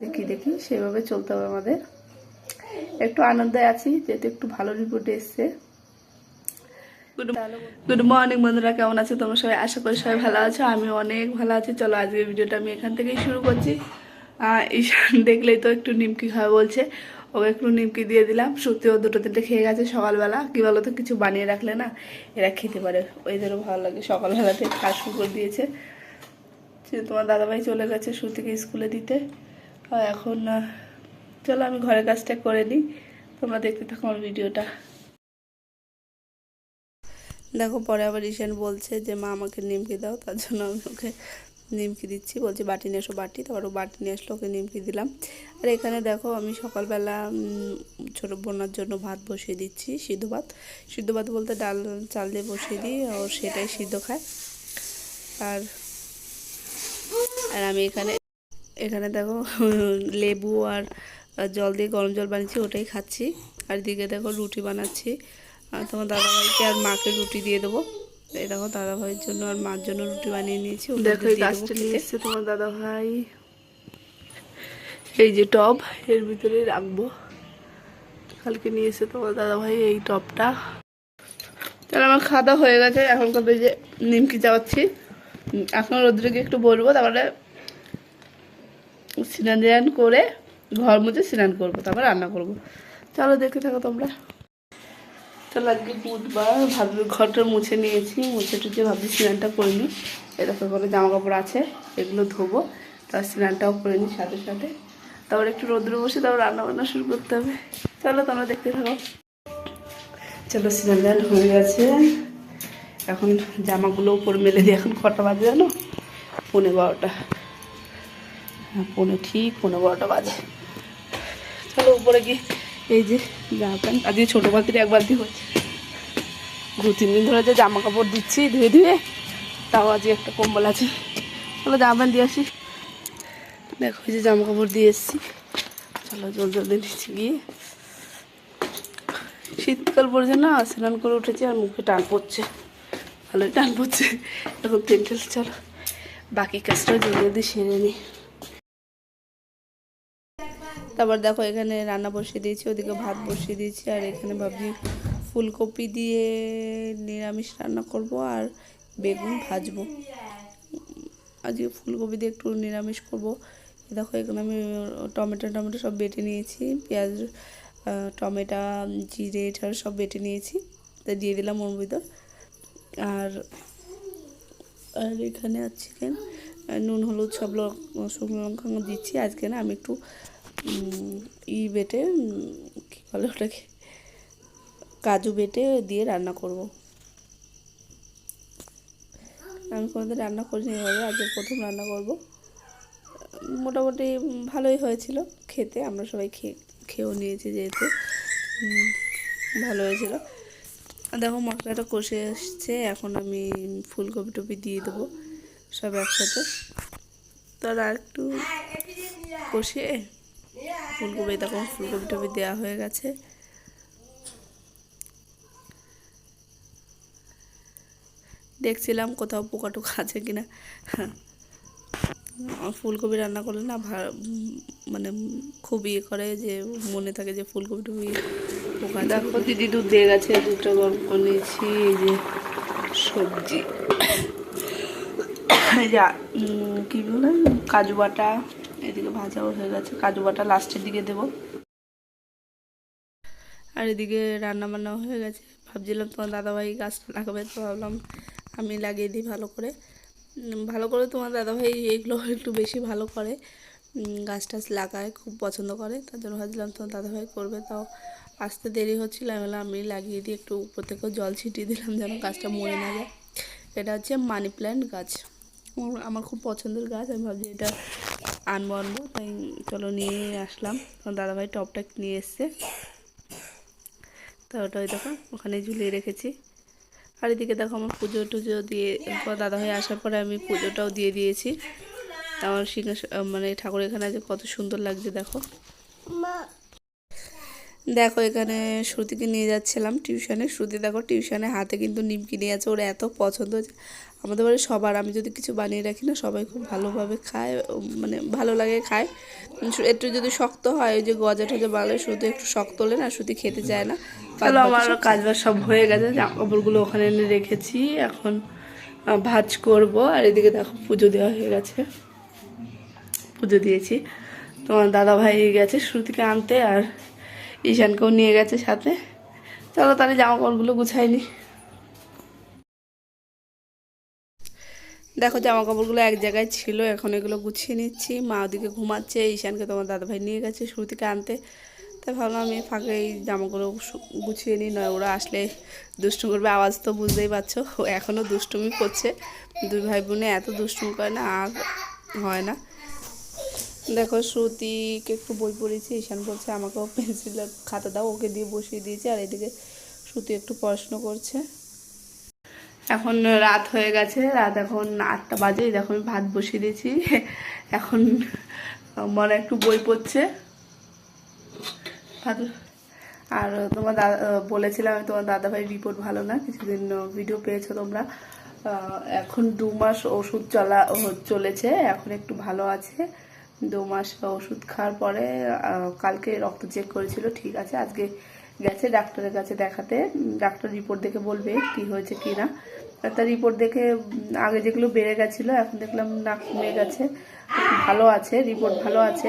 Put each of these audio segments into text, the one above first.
দেখি দেখি সেভাবে চলতে হবে আমাদের। একটু আনন্দে আছি যেহেতু একটু ভালো রিপোর্ট এসছে। গুড মর্নিং বন্ধুরা কেমন আছো তোমরা সবাই? আশা করি সবাই ভালো আছো আমি অনেক ভালো আছি। চলো আজকের ভিডিওটা আমি এখান থেকেই শুরু করছি। ঈশান দেখলেই তো একটু নিমকি খাওয়া বলছে। ওকে একটু নিমকি দিয়ে দিলাম। সত্যি ও দুটো তিনটে খেয়ে গেছে সকালবেলা। কি বলো তো কিছু বানিয়ে রাখলে না এরা খেতে পারে। ওইদেরও ভালো লাগে। সকালবেলাতে খাওয়া শুরু করে দিয়েছে। সে তোমার দাদাভাই চলে গেছে শ্রুতিকে স্কুলে দিতে। আর এখন চলো আমি ঘরের কাজটা করে নিই। তোমরা দেখতে থাকো আমার ভিডিওটা। দেখো, পরে আবার ঈশান বলছে যে, মা, আমাকে নিমকি দাও। তার জন্য আমি ওকে নিমকি দিচ্ছি। বলছে, বাটি নিয়ে এসো, বাটি। তারপর ও বাটি নিয়ে আসলো, ওকে নিমকি দিলাম। আর এখানে দেখো, আমি সকালবেলা ছোটো বোনার জন্য ভাত বসিয়ে দিচ্ছি, সিদ্ধ ভাত। সিদ্ধ ভাত বলতে ডাল, চাল দিয়ে বসিয়ে দিই, ও সেটাই সিদ্ধ খায়। আর আর আমি এখানে এখানে দেখো লেবু আর জল দিয়ে গরম জল বানিয়েছি ওটাই খাচ্ছি। আর দিকে দেখো রুটি বানাচ্ছি। আর তোমার দাদাভাইকে আর মাকে রুটি দিয়ে দেবো। এই দেখো দাদাভাইয়ের জন্য আর মার জন্য রুটি বানিয়ে নিয়েছি। দেখো এই গাছটা নিয়ে এসছে তোমার দাদাভাই। এই যে টব এর ভিতরেই রাখব। কালকে নিয়ে এসে তোমার দাদাভাই এই টবটা। তাহলে আমার খাওয়া হয়ে গেছে এখন কবে যে নিমকি চাওয়াচ্ছি উম, এখন রোদ্রকে একটু বলব তারপরে স্নান টান করে ঘর মুছে স্নান করব, তারপর রান্না করব। চলো দেখতে থাকো তোমরা। চলো আজকে বুধবার, ভাবি ঘরটা মুছে নিয়েছি, মুছে টুছে ভাবছি স্নানটা করে নিই। এরকম করে জামা কাপড় আছে, এগুলো ধোবো তার স্নানটাও করে নিই সাথে সাথে। তারপর একটু রোদ্রে বসে তারপর রান্না বান্না শুরু করতে হবে। চলো তোমরা দেখতে থাকো। চলো স্নান টান হয়ে গেছে। এখন জামাগুলো উপরে মেলে দিয়ে এখন কটা বাজে জানো? পনেরো বারোটা। পৌনে ঠিক পনেরো বারোটা বাজে। চলো উপরে গিয়ে এই যে জামা প্যান্ট, আজকে ছোটো বালতির এক বালতি হচ্ছে দু, তিন দিন ধরে যে জামা কাপড় দিচ্ছি ধুয়ে ধুয়ে, তাও আজকে একটা কম্বল আছে। চলো জামা প্যান্ট দিয়ে আসি। দেখো যে জামা কাপড় দিয়ে এসছি। চলো জল জলদি নিচ্ছি গিয়ে। শীতকাল পড়ছে না, স্নান করে উঠেছি আর মুখে টান পড়ছে। ভালোই টান পড়ছে। এখন তেল চলো বাকি কাজটা জলদি সেরে নিই তারপর দেখো এখানে রান্না বসিয়ে দিয়েছি, ওদিকে ভাত বসিয়ে দিয়েছি, আর এখানে ভাবছি ফুলকপি দিয়ে নিরামিষ রান্না করব আর বেগুন ভাজবো। আজকে ফুলকপি দিয়ে একটু নিরামিষ করব। দেখো এখানে আমি টমেটো টমেটো সব বেটে নিয়েছি, পেঁয়াজ টমেটো, জিরে এটা সব বেটে নিয়েছি, তা দিয়ে দিলাম ওর ভিতর। আর আর এখানে আছে চিকেন নুন, হলুদ সব শুকনো লঙ্কা দিচ্ছি। আজকে না আমি একটু ই বেটে কী বলে ওটাকে, কাজু বেটে দিয়ে রান্না করব। আমি কোনোদিন রান্না করিনি এভাবে, আজকে প্রথম রান্না করব। মোটামুটি ভালোই হয়েছিল খেতে, আমরা সবাই খেয়ে, খেয়েও নিয়েছি যেহেতু ভালো হয়েছিল। দেখো মশলাটা কষে এসছে, এখন আমি ফুলকপি টপি দিয়ে দেবো সব একসাথে। তার আর একটু কষিয়ে ফুলকপি তখন ফুলকপি টপি দেওয়া হয়ে গেছে। দেখছিলাম কোথাও পোকা টোকা আছে কিনা। ফুলকপি রান্না করলে না মানে খুব ইয়ে করে যে, মনে থাকে যে ফুলকপি টুপি পোকা দেখো, দিদি দুধ দিয়ে গেছে, দুধটা গরম করে নিয়েছি, এই যে সবজি। যা কী বলে, কাজু বাটা। এদিকে ভাজাও হয়ে গেছে। কাজু বাটা লাস্টের দিকে দেবো। আর এদিকে রান্না বান্নাও হয়ে গেছে। ভাবছিলাম তোমার দাদাভাই গাছটা লাগাবে, তো ভাবলাম আমি লাগিয়ে দিই ভালো করে। ভালো করে তোমার দাদাভাই এগুলো একটু বেশি ভালো করে গাছ টাছ লাগায়, খুব পছন্দ করে। তার জন্য ভাবছিলাম তোমার দাদাভাই করবে তাও আসতে দেরি হচ্ছিল। আমি আমি লাগিয়ে দিয়ে একটু উপর থেকেও জল ছিটিয়ে দিলাম যেন গাছটা মরে না যায়। এটা হচ্ছে মানি প্ল্যান্ট গাছ। আমার খুব পছন্দের গাছ। আমি ভাবছি এটা আনব আনব, তাই চলো নিয়ে আসলাম। দাদাভাই টপটা নিয়ে এসছে। তা ওটা ওই দেখো, ওখানে ঝুলিয়ে রেখেছি। আর এদিকে দেখো আমার পুজো টুজো দিয়ে, তোমার দাদাভাই আসার পরে আমি পুজোটাও দিয়ে দিয়েছি। আমার সিংহাস মানে ঠাকুর এখানে আছে কত সুন্দর লাগছে, দেখো। দেখো এখানে শ্রুতিকে নিয়ে যাচ্ছিলাম টিউশনে। শ্রুতি দেখো টিউশনে হাতে কিন্তু নিমকি নিয়ে আছে, ওর এত পছন্দ হয়েছে আমাদের বাড়ি সবার আমি যদি কিছু বানিয়ে রাখি না সবাই খুব ভালোভাবে খায় মানে ভালো লাগে খায়। একটু যদি শক্ত হয় ওই যে গজা টজা বানালে শুধু একটু শক্ত হলে না শুধু খেতে চায় না। তাহলে আমার কাজ বাজ সব হয়ে গেছে জামা কাপড়গুলো ওখানে এনে রেখেছি এখন ভাজ করব আর এদিকে দেখো পুজো দেওয়া হয়ে গেছে। পুজো দিয়েছি। তোমার দাদা ভাই গেছে শ্রুতিকে আনতে আর ঈশানকেও নিয়ে গেছে সাথে। চলো তাহলে জামা কাপড়গুলো গুছাইনি দেখো জামা কাপড়গুলো এক জায়গায় ছিল, এখন এগুলো গুছিয়ে নিচ্ছি। মা ওদিকে ঘুমাচ্ছে, ঈশানকে তোমার দাদাভাই নিয়ে গেছে শ্রুতিকে আনতে। তাই ভাবলাম আমি ফাঁকে এই জামাগুলো গুছিয়ে নিই, নয় ওরা আসলে দুষ্টু করবে, আওয়াজ তো বুঝতেই পারছ। এখনও দুষ্টুমি করছে। দুই ভাই বোনে এত দুষ্টুমি করে না, আর হয় না। দেখো, শ্রুতিকে একটু বই পড়েছি ঈশান বলছে আমাকেও পেন্সিল খাতা দাও, ওকে দিয়ে বসিয়ে দিয়েছি, আর এদিকে শ্রুতি একটু পড়াশুনো করছে। এখন রাত হয়ে গেছে, রাত এখন আটটা বাজে দেখো আমি ভাত বসিয়ে দিয়েছি। এখন মনে একটু বই পড়ছে। ভাত আর তোমার দাদা বলেছিলাম তোমার দাদাভাই রিপোর্ট ভালো না, কিছুদিন ভিডিও পেয়েছ তোমরা। এখন দু মাস ওষুধ চলা চলেছে, এখন একটু ভালো আছে। দু মাস ওষুধ খাওয়ার পরে কালকে রক্ত চেক করেছিল, ঠিক আছে, আজকে গেছে ডাক্তারের কাছে দেখাতে। ডাক্তার রিপোর্ট দেখে বলবে কি হয়েছে কি না। তার রিপোর্ট দেখে আগে যেগুলো বেড়ে গেছিল, এখন দেখলাম না কমে গেছে। ভালো আছে রিপোর্ট ভালো আছে।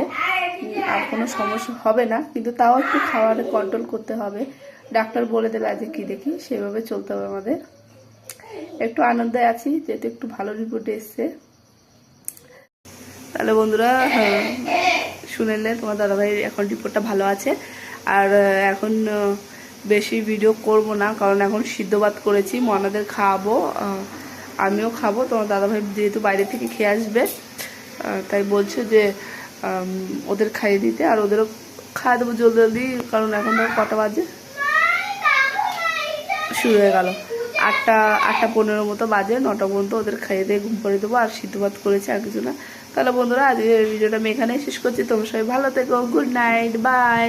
আর কোনো সমস্যা হবে না, কিন্তু তাও একটু খাওয়ারে কন্ট্রোল করতে হবে। ডাক্তার বলে দেবে আজকে কী দেখি? সেভাবে চলতে হবে আমাদের। একটু আনন্দে আছি, যেহেতু একটু ভালো রিপোর্ট এসছে। তাহলে বন্ধুরা শুনে শুনেলে তোমার দাদাভাই এখন রিপোর্টটা ভালো আছে। আর এখন বেশি ভিডিও করব না, কারণ এখন সিদ্ধ ভাত করেছি মনাদের খাওয়াবো আমিও খাব, তোমার দাদাভাই যেহেতু বাইরে থেকে খেয়ে আসবে তাই বলছে যে ওদের খাইয়ে দিতে, আর ওদেরও খাওয়া দেবো জলদি জলদি কারণ এখন ধরো কটা বাজে, শুরু হয়ে গেল। আটটা আটটা পনেরো মতো বাজে, নটা পর্যন্ত ওদের খাইয়ে দিয়ে ঘুম করে দেবো, আর সিদ্ধ ভাত করেছি আর কিছু না। তাহলে বন্ধুরা আজকে ভিডিওটা আমি এখানেই শেষ করছি, তোমরা সবাই ভালো থেকো গুড নাইট বাই